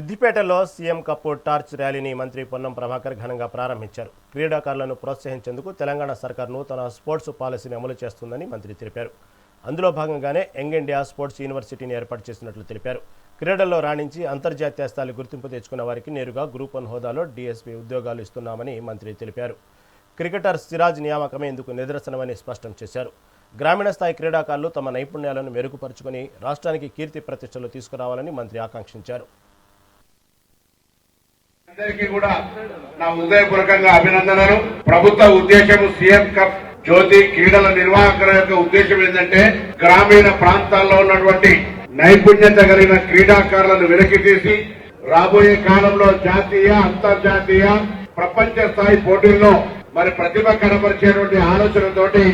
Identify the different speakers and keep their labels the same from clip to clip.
Speaker 1: సిద్దిపేటలో CM cup torch ర్యాలీని మంత్రి పొన్నం ప్రభాకర్ ఘనంగా ప్రారంభించారు. క్రీడాకారులను ప్రోత్సహించేందుకు తెలంగాణ సర్కార్ నూతన స్పోర్ట్స్ పాలసీని అమలు చేస్తుందని మంత్రి తెలిపారు. అందులో భాగంగానే యంగ్ ఇండియా స్పోర్ట్స్ యూనివర్సిటీని ఏర్పాటు చేసినట్లు తెలిపారు. క్రీడల్లో రాణించి అంతర్జాతీయ స్థాయి గుర్తింపు తెచ్చుకున్న వారికి నేరుగా గ్రూప్ వన్ హోదాలో డీఎస్పీ ఉద్యోగాలు ఇస్తున్నామని మంత్రి తెలిపారు. క్రికెటర్ సిరాజ్ నియామకమే ఇందుకు నిదర్శనమని స్పష్టం చేశారు. గ్రామీణ స్థాయి క్రీడాకారులు తమ నైపుణ్యాలను మెరుగుపరుచుకొని రాష్ట్రానికి కీర్తి ప్రతిష్టలు తీసుకురావాలని మంత్రి ఆకాంక్షించారు.
Speaker 2: కూడా నా హృదయపూర్వకంగా అభినందనలు. ప్రభుత్వ ఉద్దేశం సీఎం కప్ జ్యోతి క్రీడల నిర్వాహకుల యొక్క ఉద్దేశం ఏంటంటే గ్రామీణ ప్రాంతాల్లో ఉన్నటువంటి నైపుణ్యత కలిగిన క్రీడాకారులను వెనక్కి తీసి రాబోయే కాలంలో జాతీయ అంతర్జాతీయ ప్రపంచ స్థాయి పోటీల్లో మరి ప్రతిభ కనపరిచేటువంటి ఆలోచనతోటి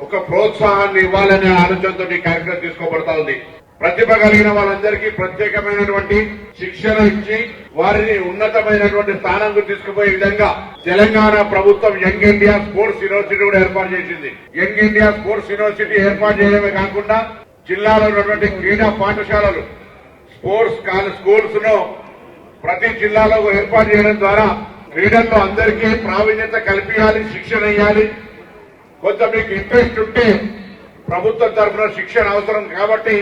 Speaker 2: ఒక ప్రోత్సాహాన్ని ఇవ్వాలనే ఆలోచనతో కార్యక్రమం తీసుకోబడతా ఉంది. ప్రతిభ కలిగిన వాళ్ళందరికీ ప్రత్యేకమైనటువంటి శిక్షణ ఇచ్చి వారిని ఉన్నతమైనటువంటి స్థానంకు తీసుకుపోయే విధంగా తెలంగాణ ప్రభుత్వం యంగ్ ఇండియా స్పోర్ట్స్ యూనివర్సిటీ కూడా ఏర్పాటు చేసింది. యంగ్ ఇండియా స్పోర్ట్స్ యూనివర్సిటీ ఏర్పాటు చేయడమే కాకుండా జిల్లాలో ఉన్నటువంటి క్రీడా పాఠశాలలు స్పోర్ట్స్ స్కూల్స్ను ప్రతి జిల్లాలో ఏర్పాటు చేయడం ద్వారా క్రీడల్లో అందరికీ ప్రావీణ్యత కల్పించాలి శిక్షణ ఇవ్వాలి. కొంత మీకు ఇంట్రెస్ట్ ఉంటే ప్రభుత్వం తరఫున శిక్షణ అవసరం కాబట్టి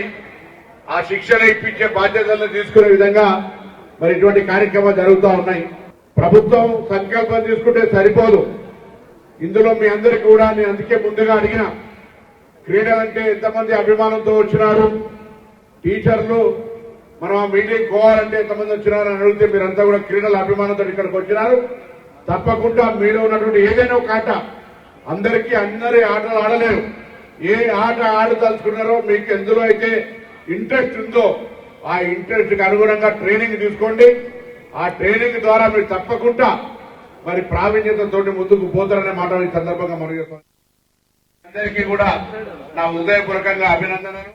Speaker 2: ఆ శిక్షణ ఇప్పించే బాధ్యతలను తీసుకునే విధంగా మరి ఇటువంటి కార్యక్రమాలు జరుగుతూ ఉన్నాయి. ప్రభుత్వం సంకల్పం తీసుకుంటే సరిపోదు. ఇందులో మీ అందరికి కూడా నేను అందుకే ముందుగా అడిగిన క్రీడలంటే ఎంతమంది అభిమానంతో వచ్చినారు? టీచర్లు మనం ఆ మీటింగ్ పోవాలంటే ఎంతమంది వచ్చినారు అని అడిగితే మీరంతా కూడా క్రీడల అభిమానంతో ఇక్కడికి వచ్చినారు. తప్పకుండా మీలో ఉన్నటువంటి ఏదైనా ఒక ఆట అందరికీ అందరి ఆటలు ఆడలేరు. ఏ ఆట ఆడదలుచుకున్నారో మీకు ఎందులో అయితే ఇంట్రెస్ట్ ఉందో ఆ ఇంట్రెస్ట్కి అనుగుణంగా ట్రైనింగ్ తీసుకోండి. ఆ ట్రైనింగ్ ద్వారా మీరు తప్పకుండా మరి ప్రావీణ్యతతో ముందుకు పోతారనే మాట ఈ సందర్భంగా మనం అందరికీ కూడా నా హృదయపూర్వకంగా అభినందనలు.